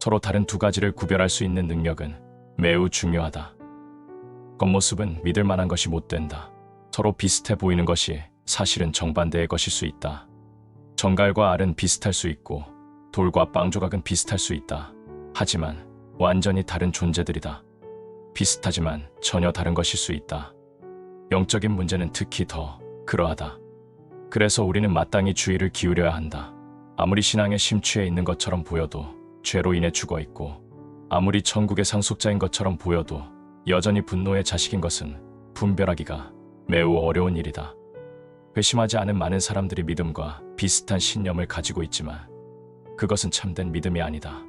서로 다른 두 가지를 구별할 수 있는 능력은 매우 중요하다. 겉모습은 믿을 만한 것이 못 된다. 서로 비슷해 보이는 것이 사실은 정반대의 것일 수 있다. 정갈과 알은 비슷할 수 있고 돌과 빵 조각은 비슷할 수 있다. 하지만 완전히 다른 존재들이다. 비슷하지만 전혀 다른 것일 수 있다. 영적인 문제는 특히 더 그러하다. 그래서 우리는 마땅히 주의를 기울여야 한다. 아무리 신앙에 심취해 있는 것처럼 보여도 죄로 인해 죽어 있고 아무리 천국의 상속자인 것처럼 보여도 여전히 분노의 자식인 것은 분별하기가 매우 어려운 일이다. 회심하지 않은 많은 사람들이 믿음과 비슷한 신념을 가지고 있지만 그것은 참된 믿음이 아니다.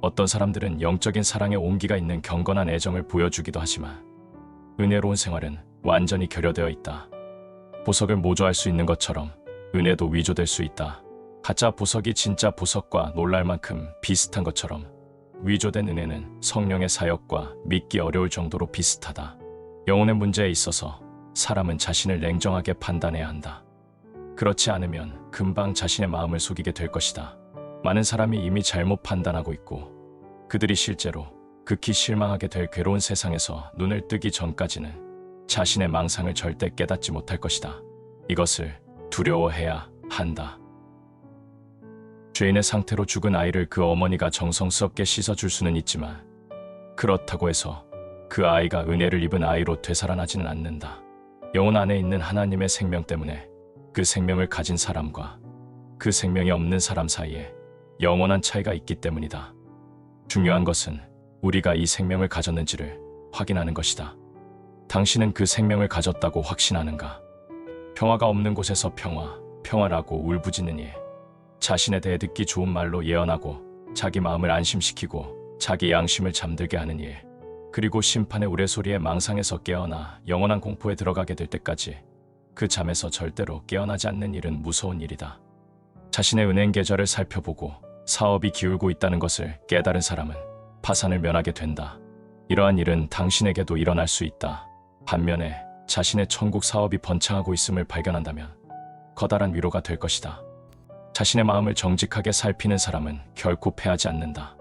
어떤 사람들은 영적인 사랑에 온기가 있는 경건한 애정을 보여주기도 하지만 은혜로운 생활은 완전히 결여되어 있다. 보석을 모조할 수 있는 것처럼 은혜도 위조될 수 있다. 가짜 보석이 진짜 보석과 놀랄 만큼 비슷한 것처럼 위조된 은혜는 성령의 사역과 믿기 어려울 정도로 비슷하다. 영혼의 문제에 있어서 사람은 자신을 냉정하게 판단해야 한다. 그렇지 않으면 금방 자신의 마음을 속이게 될 것이다. 많은 사람이 이미 잘못 판단하고 있고 그들이 실제로 극히 실망하게 될 괴로운 세상에서 눈을 뜨기 전까지는 자신의 망상을 절대 깨닫지 못할 것이다. 이것을 두려워해야 한다. 죄인의 상태로 죽은 아이를 그 어머니가 정성스럽게 씻어줄 수는 있지만 그렇다고 해서 그 아이가 은혜를 입은 아이로 되살아나지는 않는다. 영혼 안에 있는 하나님의 생명 때문에 그 생명을 가진 사람과 그 생명이 없는 사람 사이에 영원한 차이가 있기 때문이다. 중요한 것은 우리가 이 생명을 가졌는지를 확인하는 것이다. 당신은 그 생명을 가졌다고 확신하는가? 평화가 없는 곳에서 평화, 평화라고 울부짖는 일. 자신에 대해 듣기 좋은 말로 예언하고 자기 마음을 안심시키고 자기 양심을 잠들게 하는 일. 그리고 심판의 우레소리에 망상에서 깨어나 영원한 공포에 들어가게 될 때까지 그 잠에서 절대로 깨어나지 않는 일은 무서운 일이다. 자신의 은행 계좌를 살펴보고 사업이 기울고 있다는 것을 깨달은 사람은 파산을 면하게 된다. 이러한 일은 당신에게도 일어날 수 있다. 반면에 자신의 천국 사업이 번창하고 있음을 발견한다면 커다란 위로가 될 것이다. 자신의 마음을 정직하게 살피는 사람은 결코 패하지 않는다.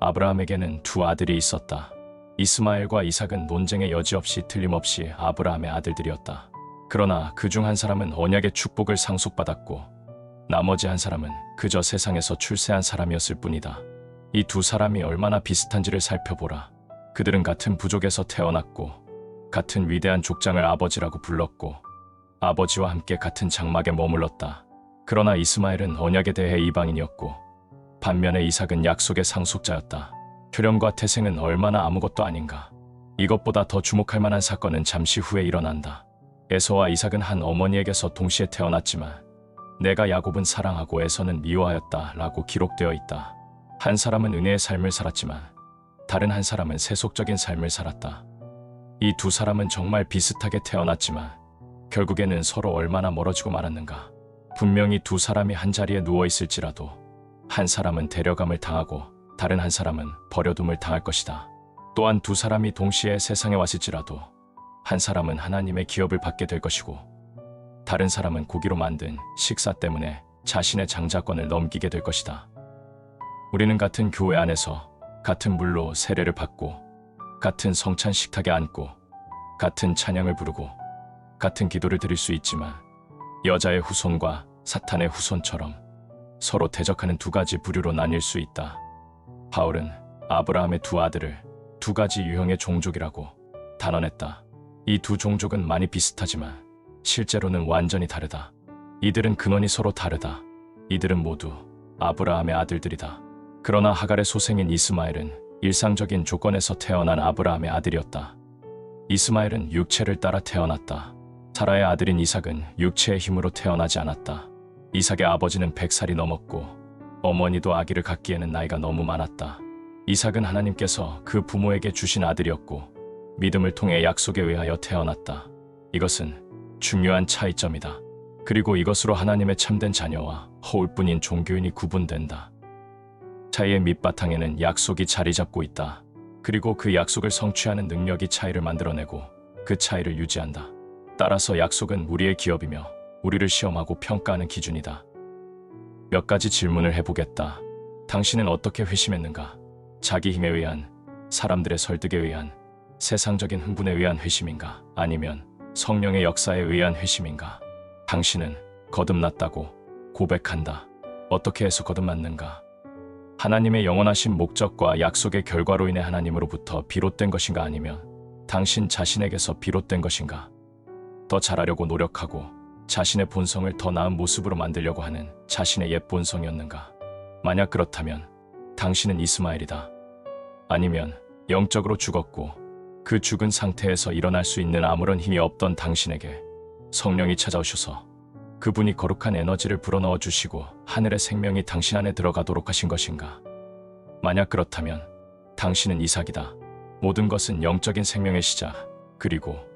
아브라함에게는 두 아들이 있었다. 이스마엘과 이삭은 논쟁의 여지 없이 틀림없이 아브라함의 아들들이었다. 그러나 그 중 한 사람은 언약의 축복을 상속받았고 나머지 한 사람은 그저 세상에서 출세한 사람이었을 뿐이다. 이 두 사람이 얼마나 비슷한지를 살펴보라. 그들은 같은 부족에서 태어났고 같은 위대한 족장을 아버지라고 불렀고 아버지와 함께 같은 장막에 머물렀다. 그러나 이스마엘은 언약에 대해 이방인이었고 반면에 이삭은 약속의 상속자였다. 혈연과 태생은 얼마나 아무것도 아닌가. 이것보다 더 주목할 만한 사건은 잠시 후에 일어난다. 에서와 이삭은 한 어머니에게서 동시에 태어났지만 내가 야곱은 사랑하고 에서는 미워하였다 라고 기록되어 있다. 한 사람은 은혜의 삶을 살았지만 다른 한 사람은 세속적인 삶을 살았다. 이 두 사람은 정말 비슷하게 태어났지만 결국에는 서로 얼마나 멀어지고 말았는가. 분명히 두 사람이 한 자리에 누워 있을지라도 한 사람은 데려감을 당하고 다른 한 사람은 버려둠을 당할 것이다. 또한 두 사람이 동시에 세상에 왔을지라도 한 사람은 하나님의 기업을 받게 될 것이고 다른 사람은 고기로 만든 식사 때문에 자신의 장자권을 넘기게 될 것이다. 우리는 같은 교회 안에서 같은 물로 세례를 받고 같은 성찬 식탁에 앉고 같은 찬양을 부르고 같은 기도를 드릴 수 있지만 여자의 후손과 사탄의 후손처럼 서로 대적하는 두 가지 부류로 나뉠 수 있다. 바울은 아브라함의 두 아들을 두 가지 유형의 종족이라고 단언했다. 이 두 종족은 많이 비슷하지만 실제로는 완전히 다르다. 이들은 근원이 서로 다르다. 이들은 모두 아브라함의 아들들이다. 그러나 하갈의 소생인 이스마엘은 일상적인 조건에서 태어난 아브라함의 아들이었다. 이스마엘은 육체를 따라 태어났다. 사라의 아들인 이삭은 육체의 힘으로 태어나지 않았다. 이삭의 아버지는 100살이 넘었고 어머니도 아기를 갖기에는 나이가 너무 많았다. 이삭은 하나님께서 그 부모에게 주신 아들이었고 믿음을 통해 약속에 의하여 태어났다. 이것은 중요한 차이점이다. 그리고 이것으로 하나님의 참된 자녀와 허울뿐인 종교인이 구분된다. 차이의 밑바탕에는 약속이 자리 잡고 있다. 그리고 그 약속을 성취하는 능력이 차이를 만들어내고 그 차이를 유지한다. 따라서 약속은 우리의 기업이며 우리를 시험하고 평가하는 기준이다. 몇 가지 질문을 해보겠다. 당신은 어떻게 회심했는가? 자기 힘에 의한, 사람들의 설득에 의한, 세상적인 흥분에 의한 회심인가? 아니면 성령의 역사에 의한 회심인가? 당신은 거듭났다고 고백한다. 어떻게 해서 거듭났는가? 하나님의 영원하신 목적과 약속의 결과로 인해 하나님으로부터 비롯된 것인가 아니면 당신 자신에게서 비롯된 것인가? 더 잘하려고 노력하고 자신의 본성을 더 나은 모습으로 만들려고 하는 자신의 옛 본성이었는가? 만약 그렇다면 당신은 이스마엘이다. 아니면 영적으로 죽었고 그 죽은 상태에서 일어날 수 있는 아무런 힘이 없던 당신에게 성령이 찾아오셔서 그분이 거룩한 에너지를 불어넣어 주시고 하늘의 생명이 당신 안에 들어가도록 하신 것인가? 만약 그렇다면 당신은 이삭이다. 모든 것은 영적인 생명의 시작, 그리고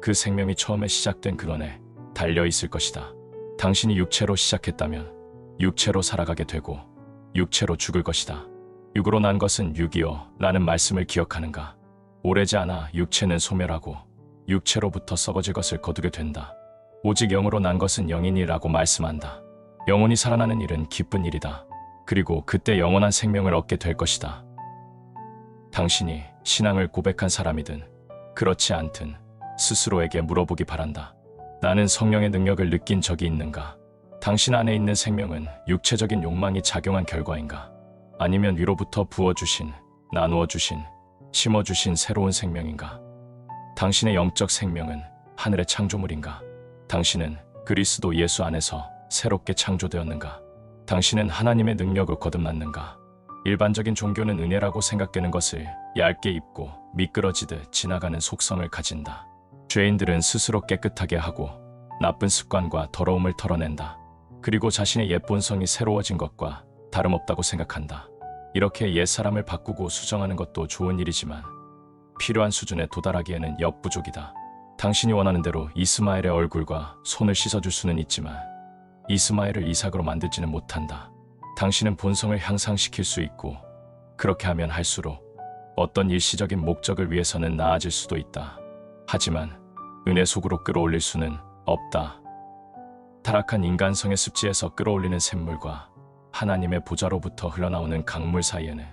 그 생명이 처음에 시작된 근원에 달려 있을 것이다. 당신이 육체로 시작했다면 육체로 살아가게 되고 육체로 죽을 것이다. 육으로 난 것은 육이요 라는 말씀을 기억하는가? 오래지 않아 육체는 소멸하고 육체로부터 썩어질 것을 거두게 된다. 오직 영으로 난 것은 영이니라고 말씀한다. 영혼이 살아나는 일은 기쁜 일이다. 그리고 그때 영원한 생명을 얻게 될 것이다. 당신이 신앙을 고백한 사람이든 그렇지 않든 스스로에게 물어보기 바란다. 나는 성령의 능력을 느낀 적이 있는가? 당신 안에 있는 생명은 육체적인 욕망이 작용한 결과인가? 아니면 위로부터 부어주신, 나누어주신, 심어주신 새로운 생명인가? 당신의 영적 생명은 하늘의 창조물인가? 당신은 그리스도 예수 안에서 새롭게 창조되었는가? 당신은 하나님의 능력을 거듭났는가? 일반적인 종교는 은혜라고 생각되는 것을 얇게 입고 미끄러지듯 지나가는 속성을 가진다. 죄인들은 스스로 깨끗하게 하고 나쁜 습관과 더러움을 털어낸다. 그리고 자신의 옛 본성이 새로워진 것과 다름없다고 생각한다. 이렇게 옛 사람을 바꾸고 수정하는 것도 좋은 일이지만 필요한 수준에 도달하기에는 역부족이다. 당신이 원하는 대로 이스마엘의 얼굴과 손을 씻어줄 수는 있지만 이스마엘을 이삭으로 만들지는 못한다. 당신은 본성을 향상시킬 수 있고 그렇게 하면 할수록 어떤 일시적인 목적을 위해서는 나아질 수도 있다. 하지만 은혜 속으로 끌어올릴 수는 없다. 타락한 인간성의 습지에서 끌어올리는 샘물과 하나님의 보좌로부터 흘러나오는 강물 사이에는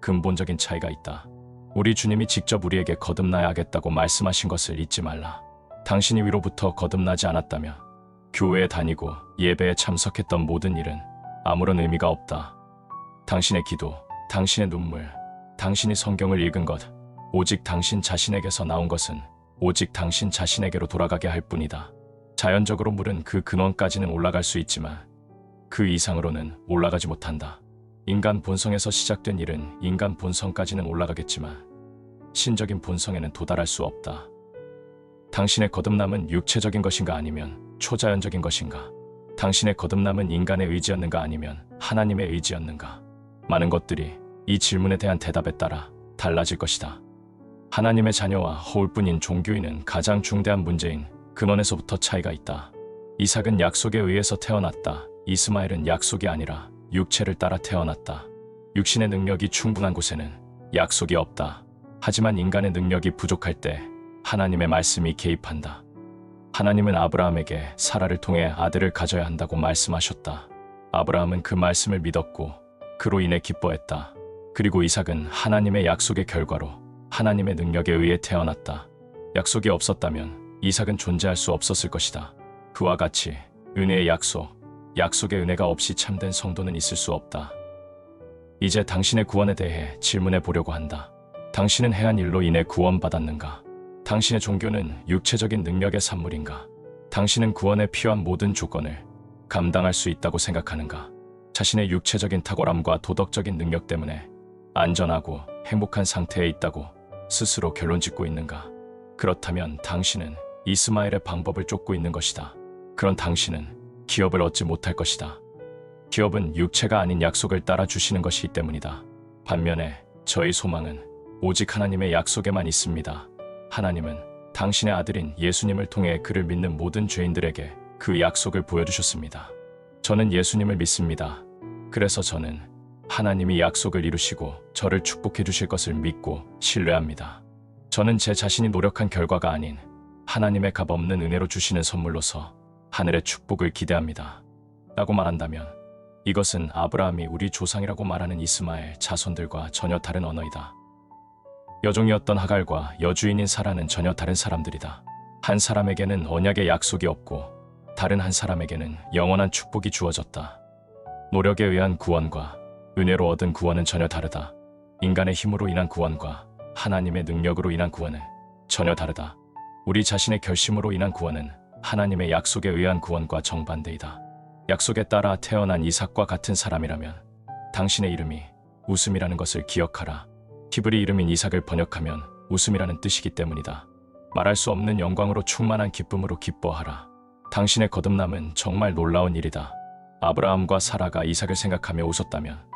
근본적인 차이가 있다. 우리 주님이 직접 우리에게 거듭나야 하겠다고 말씀하신 것을 잊지 말라. 당신이 위로부터 거듭나지 않았다면 교회에 다니고 예배에 참석했던 모든 일은 아무런 의미가 없다. 당신의 기도, 당신의 눈물, 당신이 성경을 읽은 것, 오직 당신 자신에게서 나온 것은 오직 당신 자신에게로 돌아가게 할 뿐이다. 자연적으로 물은 그 근원까지는 올라갈 수 있지만 그 이상으로는 올라가지 못한다. 인간 본성에서 시작된 일은 인간 본성까지는 올라가겠지만 신적인 본성에는 도달할 수 없다. 당신의 거듭남은 육체적인 것인가 아니면 초자연적인 것인가? 당신의 거듭남은 인간의 의지였는가 아니면 하나님의 의지였는가? 많은 것들이 이 질문에 대한 대답에 따라 달라질 것이다. 하나님의 자녀와 허울뿐인 종교인은 가장 중대한 문제인 근원에서부터 차이가 있다. 이삭은 약속에 의해서 태어났다. 이스마엘은 약속이 아니라 육체를 따라 태어났다. 육신의 능력이 충분한 곳에는 약속이 없다. 하지만 인간의 능력이 부족할 때 하나님의 말씀이 개입한다. 하나님은 아브라함에게 사라를 통해 아들을 가져야 한다고 말씀하셨다. 아브라함은 그 말씀을 믿었고 그로 인해 기뻐했다. 그리고 이삭은 하나님의 약속의 결과로 하나님의 능력에 의해 태어났다. 약속이 없었다면 이삭은 존재할 수 없었을 것이다. 그와 같이 은혜의 약속, 약속의 은혜가 없이 참된 성도는 있을 수 없다. 이제 당신의 구원에 대해 질문해 보려고 한다. 당신은 해한 일로 인해 구원받았는가? 당신의 종교는 육체적인 능력의 산물인가? 당신은 구원에 필요한 모든 조건을 감당할 수 있다고 생각하는가? 자신의 육체적인 탁월함과 도덕적인 능력 때문에 안전하고 행복한 상태에 있다고 스스로 결론 짓고 있는가? 그렇다면 당신은 이스마엘의 방법을 쫓고 있는 것이다. 그런 당신은 기업을 얻지 못할 것이다. 기업은 육체가 아닌 약속을 따라 주시는 것이기 때문이다. 반면에 저희 소망은 오직 하나님의 약속에만 있습니다. 하나님은 당신의 아들인 예수님을 통해 그를 믿는 모든 죄인들에게 그 약속을 보여주셨습니다. 저는 예수님을 믿습니다. 그래서 저는 하나님이 약속을 이루시고 저를 축복해 주실 것을 믿고 신뢰합니다. 저는 제 자신이 노력한 결과가 아닌 하나님의 값없는 은혜로 주시는 선물로서 하늘의 축복을 기대합니다. 라고 말한다면 이것은 아브라함이 우리 조상이라고 말하는 이스마엘 자손들과 전혀 다른 언어이다. 여종이었던 하갈과 여주인인 사라는 전혀 다른 사람들이다. 한 사람에게는 언약의 약속이 없고 다른 한 사람에게는 영원한 축복이 주어졌다. 노력에 의한 구원과 은혜로 얻은 구원은 전혀 다르다. 인간의 힘으로 인한 구원과 하나님의 능력으로 인한 구원은 전혀 다르다. 우리 자신의 결심으로 인한 구원은 하나님의 약속에 의한 구원과 정반대이다. 약속에 따라 태어난 이삭과 같은 사람이라면 당신의 이름이 웃음이라는 것을 기억하라. 히브리 이름인 이삭을 번역하면 웃음이라는 뜻이기 때문이다. 말할 수 없는 영광으로 충만한 기쁨으로 기뻐하라. 당신의 거듭남은 정말 놀라운 일이다. 아브라함과 사라가 이삭을 생각하며 웃었다면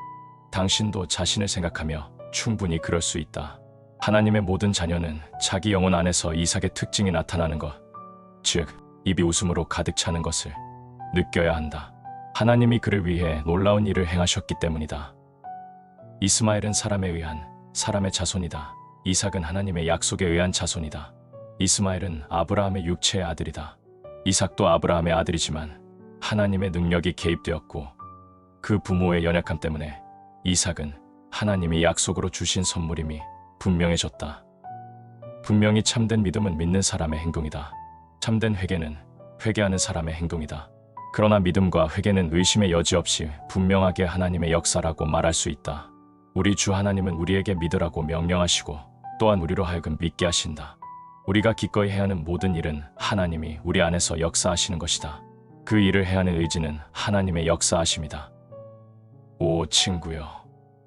당신도 자신을 생각하며 충분히 그럴 수 있다. 하나님의 모든 자녀는 자기 영혼 안에서 이삭의 특징이 나타나는 것, 즉 입이 웃음으로 가득 차는 것을 느껴야 한다. 하나님이 그를 위해 놀라운 일을 행하셨기 때문이다. 이스마엘은 사람에 의한 사람의 자손이다. 이삭은 하나님의 약속에 의한 자손이다. 이스마엘은 아브라함의 육체의 아들이다. 이삭도 아브라함의 아들이지만 하나님의 능력이 개입되었고 그 부모의 연약함 때문에 이삭은 하나님이 약속으로 주신 선물임이 분명해졌다. 분명히 참된 믿음은 믿는 사람의 행동이다. 참된 회개는 회개하는 사람의 행동이다. 그러나 믿음과 회개는 의심의 여지 없이 분명하게 하나님의 역사라고 말할 수 있다. 우리 주 하나님은 우리에게 믿으라고 명령하시고 또한 우리로 하여금 믿게 하신다. 우리가 기꺼이 해야 하는 모든 일은 하나님이 우리 안에서 역사하시는 것이다. 그 일을 해야 하는 의지는 하나님의 역사하심이다. 오 친구여,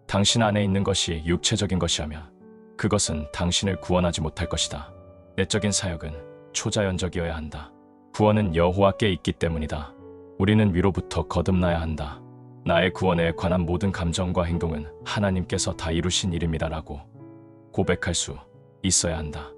당신 안에 있는 것이 육체적인 것이라면 그것은 당신을 구원하지 못할 것이다. 내적인 사역은 초자연적이어야 한다. 구원은 여호와께 있기 때문이다. 우리는 위로부터 거듭나야 한다. 나의 구원에 관한 모든 감정과 행동은 하나님께서 다 이루신 일입니다라고 고백할 수 있어야 한다.